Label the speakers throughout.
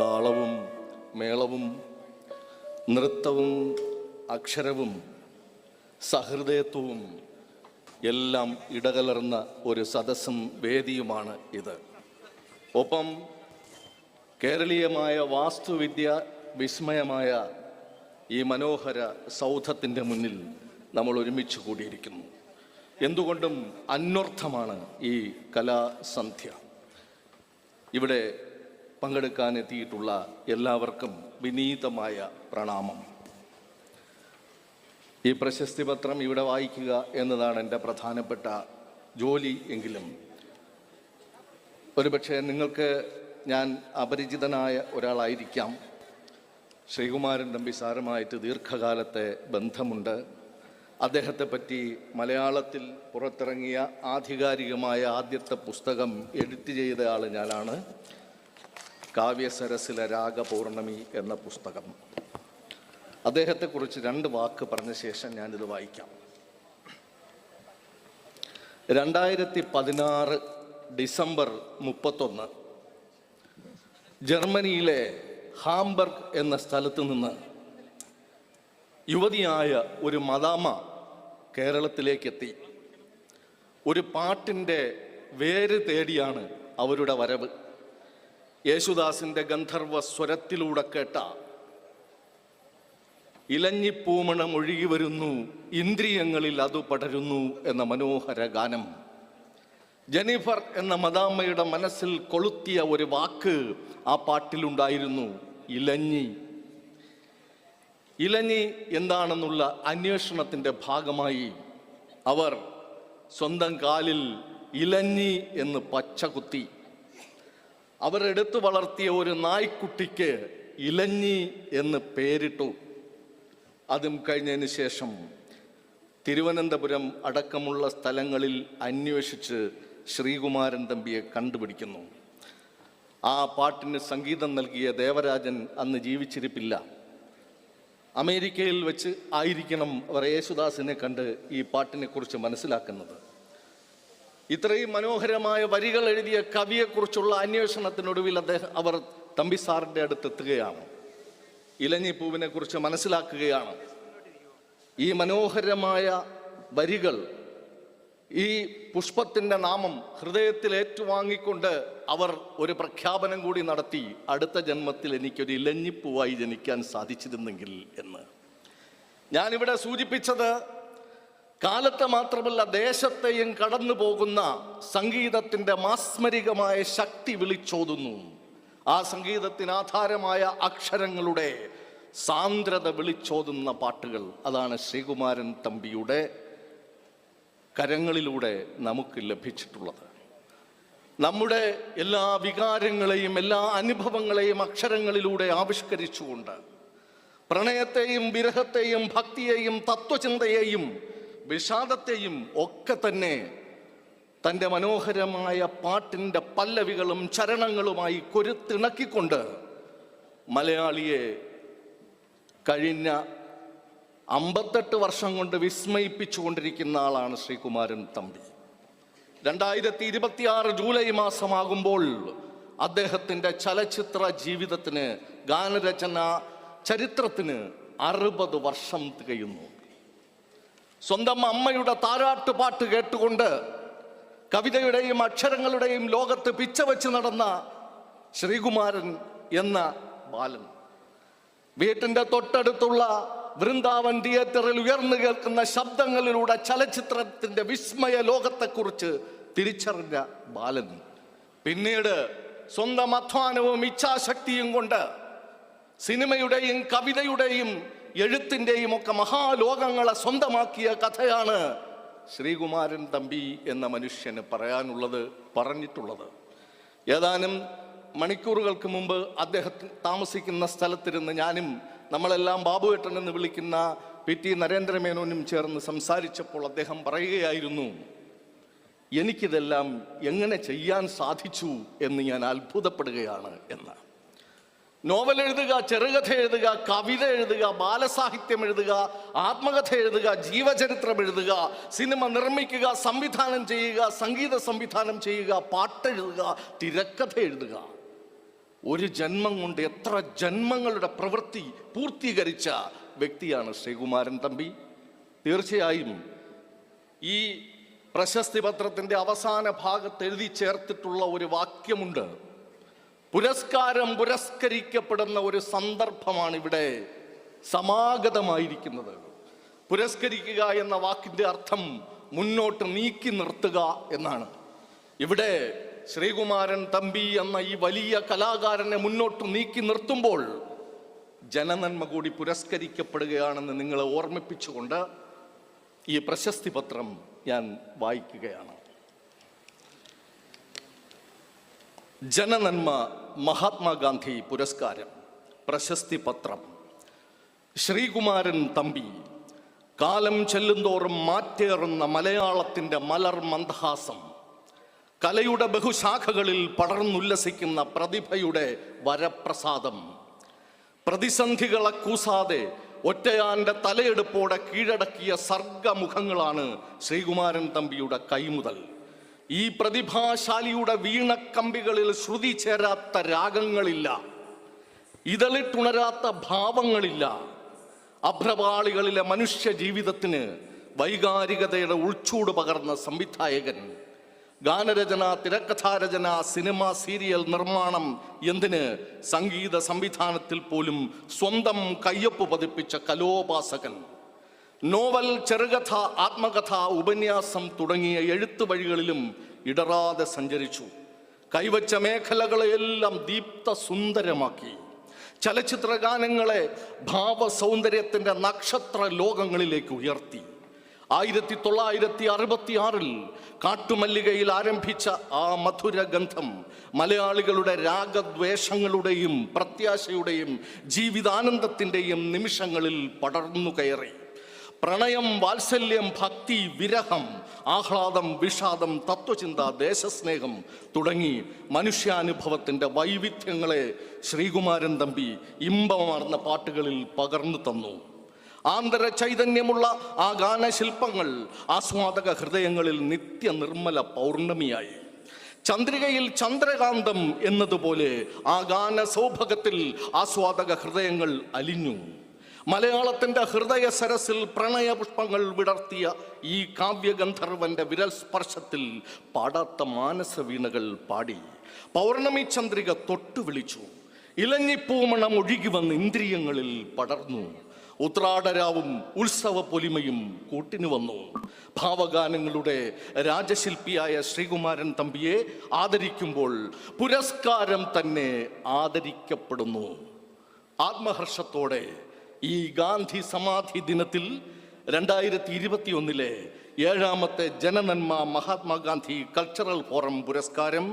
Speaker 1: താളവും മേളവും നൃത്തവും അക്ഷരവും സഹൃദയത്വവും എല്ലാം ഇടകലർന്ന ഒരു സദസ്സും വേദിയുമാണ് ഇത്. ഒപ്പം കേരളീയമായ വാസ്തുവിദ്യ വിസ്മയമായ ഈ മനോഹര സൗധത്തിന്റെ മുന്നിൽ നമ്മൾ ഒരുമിച്ച് കൂടിയിരിക്കുന്നു. എന്തുകൊണ്ടും അന്വർത്ഥമാണ് ഈ കലാസന്ധ്യ. ഇവിടെ പങ്കെടുക്കാൻ എത്തിയിട്ടുള്ള എല്ലാവർക്കും വിനീതമായ പ്രണാമം. ഈ പ്രശസ്തി പത്രം ഇവിടെ വായിക്കുക എന്നതാണ് എന്റെ പ്രധാനപ്പെട്ട ജോലി എങ്കിലും. ഒരുപക്ഷെ നിങ്ങൾക്ക് ഞാൻ അപരിചിതനായ ഒരാളായിരിക്കാം. ശ്രീകുമാരൻ തമ്പി സാരമായിട്ട് ദീർഘകാലത്തെ ബന്ധമുണ്ട്. അദ്ദേഹത്തെ പറ്റി മലയാളത്തിൽ പുറത്തിറങ്ങിയ ആധികാരികമായ ആദ്യത്തെ പുസ്തകം എഡിറ്റ് ചെയ്ത ആൾ ഞാനാണ്. കാവ്യസരസിലെ രാഗപൗർണമി എന്ന പുസ്തകം. അദ്ദേഹത്തെക്കുറിച്ച് രണ്ട് വാക്ക് പറഞ്ഞ ശേഷം ഞാനിത് വായിക്കാം. രണ്ടായിരത്തി പതിനാറ് ഡിസംബർ മുപ്പത്തൊന്ന് ജർമ്മനിയിലെ ഹാംബർഗ് എന്ന സ്ഥലത്ത് നിന്ന് യുവതിയായ ഒരു മദാമ കേരളത്തിലേക്കെത്തി. ഒരു പാട്ടിന്റെ വേര് തേടിയാണ് അവരുടെ വരവ്. യേശുദാസിന്റെ ഗന്ധർവ സ്വരത്തിലൂടെ കേട്ട ഇലഞ്ഞിപ്പൂമണം ഒഴുകി വരുന്നു ഇന്ദ്രിയങ്ങളിൽ അത് പടരുന്നു എന്ന മനോഹര ഗാനം. ജെനിഫർ എന്ന മദാമ്മയുടെ മനസ്സിൽ കൊളുത്തിയ ഒരു വാക്ക് ആ പാട്ടിലുണ്ടായിരുന്നു ഇലഞ്ഞി ഇലഞ്ഞി എന്താണെന്നുള്ള അന്വേഷണത്തിന്റെ ഭാഗമായി അവർ സ്വന്തം കാലിൽ ഇലഞ്ഞി എന്ന് പച്ച എടുത്തു വളർത്തിയ ഒരു നായ്ക്കുട്ടിക്ക് ഇലഞ്ഞി എന്ന് പേരിട്ടു. അതും കഴിഞ്ഞതിന് ശേഷം തിരുവനന്തപുരം അടക്കമുള്ള സ്ഥലങ്ങളിൽ അന്വേഷിച്ച് ശ്രീകുമാരൻ തമ്പിയെ കണ്ടുപിടിക്കുന്നു. ആ പാട്ടിന് സംഗീതം നൽകിയ ദേവരാജൻ അന്ന് ജീവിച്ചിരിപ്പില്ല. അമേരിക്കയിൽ വെച്ച് ആയിരിക്കണം അവർ യേശുദാസിനെ കണ്ട് ഈ പാട്ടിനെക്കുറിച്ച് മനസ്സിലാക്കുന്നത്. ഇത്രയും മനോഹരമായ വരികൾ എഴുതിയ കവിയെക്കുറിച്ചുള്ള അന്വേഷണത്തിനൊടുവിൽ അദ്ദേഹം അവർ തമ്പി സാറിന്റെ അടുത്തെത്തുകയാണ് ഇലഞ്ഞിപ്പൂവിനെ കുറിച്ച് മനസ്സിലാക്കുകയാണ്. ഈ മനോഹരമായ വരികൾ ഈ പുഷ്പത്തിന്റെ നാമം ഹൃദയത്തിൽ ഏറ്റുവാങ്ങിക്കൊണ്ട് അവർ ഒരു പ്രഖ്യാപനം കൂടി നടത്തി. അടുത്ത ജന്മത്തിൽ എനിക്കൊരു ഇലഞ്ഞിപ്പൂവായി ജനിക്കാൻ സാധിച്ചിരുന്നെങ്കിൽ എന്ന്. ഞാനിവിടെ സൂചിപ്പിച്ചത് കാലത്തെ മാത്രമല്ല ദേശത്തെയും കടന്നു പോകുന്ന സംഗീതത്തിന്റെ മാസ്മരികമായ ശക്തി വിളിച്ചോതുന്നു. ആ സംഗീതത്തിന് ആധാരമായ അക്ഷരങ്ങളുടെ സാന്ദ്രത വിളിച്ചോതുന്ന പാട്ടുകൾ. അതാണ് ശ്രീകുമാരൻ തമ്പിയുടെ കരങ്ങളിലൂടെ നമുക്ക് ലഭിച്ചിട്ടുള്ളത്. നമ്മുടെ എല്ലാ വികാരങ്ങളെയും എല്ലാ അനുഭവങ്ങളെയും അക്ഷരങ്ങളിലൂടെ ആവിഷ്കരിച്ചുകൊണ്ട് പ്രണയത്തെയും വിരഹത്തെയും ഭക്തിയെയും തത്വചിന്തയെയും വിഷാദത്തെയും ഒക്കെ തന്നെ തന്റെ മനോഹരമായ പാട്ടിന്റെ പല്ലവികളും ചരണങ്ങളുമായി കൊരുത്തിണക്കിക്കൊണ്ട് മലയാളിയെ കഴിഞ്ഞ അമ്പത്തെട്ട് വർഷം കൊണ്ട് വിസ്മയിപ്പിച്ചുകൊണ്ടിരിക്കുന്ന ആളാണ് ശ്രീകുമാരൻ തമ്പി. രണ്ടായിരത്തി ഇരുപത്തിയാറ് ജൂലൈ മാസമാകുമ്പോൾ അദ്ദേഹത്തിന്റെ ചലച്ചിത്ര ജീവിതത്തിന് ഗാനരചന ചരിത്രത്തിന് അറുപത് വർഷം തികയുന്നു. സ്വന്തം അമ്മയുടെ താരാട്ടുപാട്ട് കേട്ടുകൊണ്ട് കവിതയുടെയും അക്ഷരങ്ങളുടെയും ലോകത്ത് പിച്ച വെച്ച് നടന്ന ശ്രീകുമാരൻ എന്ന ബാലൻ. വീട്ടിന്റെ തൊട്ടടുത്തുള്ള വൃന്ദാവൻ തിയേറ്ററിൽ ഉയർന്നു കേൾക്കുന്ന ശബ്ദങ്ങളിലൂടെ ചലച്ചിത്രത്തിന്റെ വിസ്മയ ലോകത്തെക്കുറിച്ച് തിരിച്ചറിഞ്ഞ ബാലൻ. പിന്നീട് സ്വന്തം അധ്വാനവും ഇച്ഛാശക്തിയും കൊണ്ട് സിനിമയുടെയും കവിതയുടെയും എഴുത്തിന്റെയും ഒക്കെ മഹാലോകങ്ങളെ സ്വന്തമാക്കിയ കഥയാണ് ശ്രീകുമാരൻ തമ്പി എന്ന മനുഷ്യന് പറയാനുള്ളത് പറഞ്ഞിട്ടുള്ളത്. ഏതാനും മണിക്കൂറുകൾക്ക് മുമ്പ് അദ്ദേഹം താമസിക്കുന്ന സ്ഥലത്തിരുന്ന് ഞാനും നമ്മളെല്ലാം ബാബുവേട്ടൻ എന്ന് വിളിക്കുന്ന പി ടി നരേന്ദ്രമേനോനും ചേർന്ന് സംസാരിച്ചപ്പോൾ അദ്ദേഹം പറയുകയായിരുന്നു എനിക്കിതെല്ലാം എങ്ങനെ ചെയ്യാൻ സാധിച്ചു എന്ന് ഞാൻ അത്ഭുതപ്പെടുകയാണ് എന്ന്. നോവൽ എഴുതുക ചെറുകഥ എഴുതുക കവിത എഴുതുക ബാലസാഹിത്യം എഴുതുക ആത്മകഥ എഴുതുക ജീവചരിത്രം എഴുതുക സിനിമ നിർമ്മിക്കുക സംവിധാനം ചെയ്യുക സംഗീത സംവിധാനം ചെയ്യുക പാട്ടെഴുതുക തിരക്കഥ എഴുതുക. ഒരു ജന്മം കൊണ്ട് എത്ര ജന്മങ്ങളുടെ പ്രവൃത്തി പൂർത്തീകരിച്ച വ്യക്തിയാണ് ശ്രീകുമാരൻ തമ്പി. തീർച്ചയായും ഈ പ്രശസ്തി പത്രത്തിന്റെ അവസാന ഭാഗത്ത് എഴുതി ചേർത്തിട്ടുള്ള ഒരു വാക്യമുണ്ട്. പുരസ്കാരം പുരസ്കരിക്കപ്പെടുന്ന ഒരു സന്ദർഭമാണ് ഇവിടെ സമാഗതമായിരിക്കുന്നത്. പുരസ്കരിക്കുക എന്ന വാക്കിന്റെ അർത്ഥം മുന്നോട്ട് നീക്കി നിർത്തുക എന്നാണ്. ഇവിടെ ശ്രീകുമാരൻ തമ്പി എന്ന ഈ വലിയ കലാകാരനെ മുന്നോട്ട് നീക്കി നിർത്തുമ്പോൾ ജനനന്മ കൂടി പുരസ്കരിക്കപ്പെടുകയാണെന്ന് നിങ്ങളെ ഓർമ്മിപ്പിച്ചുകൊണ്ട് ഈ പ്രശസ്തി പത്രം ഞാൻ വായിക്കുകയാണ്. ജനനന്മ മഹാത്മാഗാന്ധി പുരസ്കാരം പ്രശസ്തി പത്രം. ശ്രീകുമാരൻ തമ്പി കാലം ചെല്ലുന്തോറും മാറ്റേറുന്ന മലയാളത്തിന്റെ മലർ മന്ദഹാസം. കലയുടെ ബഹുശാഖകളിൽ പടർന്നുല്ലസിക്കുന്ന പ്രതിഭയുടെ വരപ്രസാദം. പ്രതിസന്ധികളെ കൂസാതെ ഒറ്റയാന്റെ തലയെടുപ്പോടെ കീഴടക്കിയ സർഗമുഖങ്ങളാണ് ശ്രീകുമാരൻ തമ്പിയുടെ കൈമുതൽ. ഈ പ്രതിഭാശാലിയുടെ വീണക്കമ്പികളിൽ ശ്രുതി ചേരാത്ത രാഗങ്ങളില്ല. ഇതളിട്ടുണരാത്ത ഭാവങ്ങളില്ല. അഭ്രപാളികളിലെ മനുഷ്യ ജീവിതത്തിന് വൈകാരികതയുടെ ഉൾച്ചൂട് പകർന്ന സംവിധായകൻ. ഗാനരചന തിരക്കഥാരചന സിനിമ സീരിയൽ നിർമ്മാണം എന്തിന് സംഗീത സംവിധാനത്തിൽ പോലും സ്വന്തം കയ്യൊപ്പ് പതിപ്പിച്ച കലോപാസകൻ. നോവൽ ചെറുകഥ ആത്മകഥ ഉപന്യാസം തുടങ്ങിയ എഴുത്തു വഴികളിലും ഇടറാതെ സഞ്ചരിച്ചു. കൈവച്ച മേഖലകളെയെല്ലാം ദീപ്ത സുന്ദരമാക്കി ചലച്ചിത്ര ഗാനങ്ങളെ ഭാവസൗന്ദര്യത്തിന്റെ നക്ഷത്ര ലോകങ്ങളിലേക്ക് ഉയർത്തി. ആയിരത്തി തൊള്ളായിരത്തി അറുപത്തി ആറിൽ കാട്ടുമല്ലികയിൽ ആരംഭിച്ച ആ മധുര ഗന്ധം മലയാളികളുടെ രാഗദ്വേഷങ്ങളുടെയും പ്രത്യാശയുടെയും ജീവിതാനന്ദത്തിന്റെയും നിമിഷങ്ങളിൽ പടർന്നു കയറി. പ്രണയം വാത്സല്യം ഭക്തി വിരഹം ആഹ്ലാദം വിഷാദം തത്വചിന്ത ദേശസ്നേഹം തുടങ്ങി മനുഷ്യാനുഭവത്തിന്റെ വൈവിധ്യങ്ങളെ ശ്രീകുമാരൻ തമ്പി ഇമ്പമാർന്ന പാട്ടുകളിൽ പകർന്നു തന്നു. ആന്തര ചൈതന്യമുള്ള ആ ഗാനശില്പങ്ങൾ ആസ്വാദക ഹൃദയങ്ങളിൽ നിത്യ നിർമ്മല പൗർണമിയായി. ചന്ദ്രികയിൽ ചന്ദ്രകാന്തം എന്നതുപോലെ ആ ഗാന സൗഭഗത്തിൽ ആസ്വാദക ഹൃദയങ്ങൾ അലിഞ്ഞു. മലയാളത്തിന്റെ ഹൃദയ സരസിൽ പ്രണയപുഷ്പങ്ങൾ വിടർത്തിയ ഈ കാവ്യഗന്ധർവന്റെ വിരൽ സ്പർശത്തിൽ പാടാത്ത മാനസവീണകൾ പാടി. പൗർണമി ചന്ദ്രിക തൊട്ടു വിളിച്ചു. ഇലഞ്ഞിപ്പൂമണം ഒഴുകി വന്ന് ഇന്ദ്രിയങ്ങളിൽ പടർന്നു. ഉത്രാടരാവും ഉത്സവ പൊലിമയും കൂട്ടിനു വന്നു. ഭാവഗാനങ്ങളുടെ രാജശില്പിയായ ശ്രീകുമാരൻ തമ്പിയെ ആദരിക്കുമ്പോൾ പുരസ്കാരം തന്നെ ആദരിക്കപ്പെടുന്നു. ആത്മഹർഷത്തോടെ ഈ ഗാന്ധി സമാധി ദിനത്തിൽ രണ്ടായിരത്തി ഇരുപത്തി ഒന്നിലെ ഏഴാമത്തെ ജനനന്മ മഹാത്മാഗാന്ധി കൾച്ചറൽ ഫോറം പുരസ്കാരം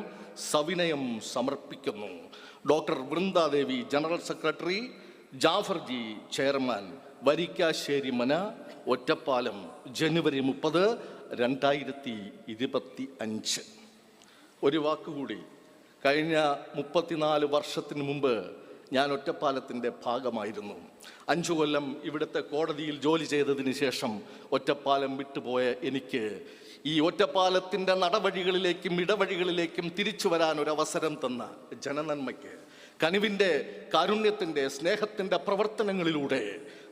Speaker 1: സവിനയം സമർപ്പിക്കുന്നു. Doctor Vrindadevi general secretary Jafarji chairman Varikkasseri Mana Ottapalam ജനുവരി മുപ്പത് രണ്ടായിരത്തി ഇരുപത്തി അഞ്ച് ഒരു വാക്കുകൂടി കഴിഞ്ഞ മുപ്പത്തിനാല് വർഷത്തിന് മുമ്പ് ഞാൻ ഒറ്റപ്പാലത്തിന്റെ ഭാഗമായിരുന്നു. അഞ്ചു കൊല്ലം ഇവിടുത്തെ കോടതിയിൽ ജോലി ചെയ്തതിന് ശേഷം ഒറ്റപ്പാലം വിട്ടുപോയ എനിക്ക് ഈ ഒറ്റപ്പാലത്തിന്റെ നടവഴികളിലേക്കും ഇടവഴികളിലേക്കും തിരിച്ചു വരാൻ ഒരു അവസരം തന്ന ജനനന്മയ്ക്ക്. കനിവിന്റെ കാരുണ്യത്തിന്റെ സ്നേഹത്തിന്റെ പ്രവർത്തനങ്ങളിലൂടെ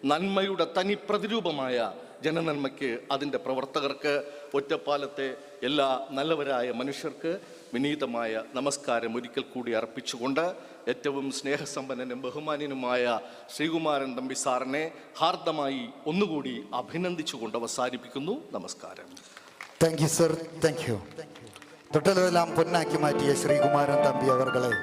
Speaker 1: നന്മയുടെ തനി പ്രതിരൂപമായ ജനനന്മയ്ക്ക് അതിന്റെ പ്രവർത്തകർക്ക് ഒറ്റപ്പാലത്തെ എല്ലാ നല്ലവരായ മനുഷ്യർക്ക് വിനീതമായ നമസ്കാരം ഒരിക്കൽ കൂടി അർപ്പിച്ചുകൊണ്ട് ഏറ്റവും സ്നേഹസമ്പന്നനും ബഹുമാന്യനുമായ ശ്രീകുമാരൻ തമ്പി സാറിനെ ഹാർദമായി ഒന്നുകൂടി അഭിനന്ദിച്ചുകൊണ്ട് അവസാനിപ്പിക്കുന്നു. നമസ്കാരം.
Speaker 2: Thank you sir thank you തൊട്ടലെല്ലാം പൊന്നാക്കി മാറ്റിയ ശ്രീകുമാരൻ തമ്പി അവർകളെ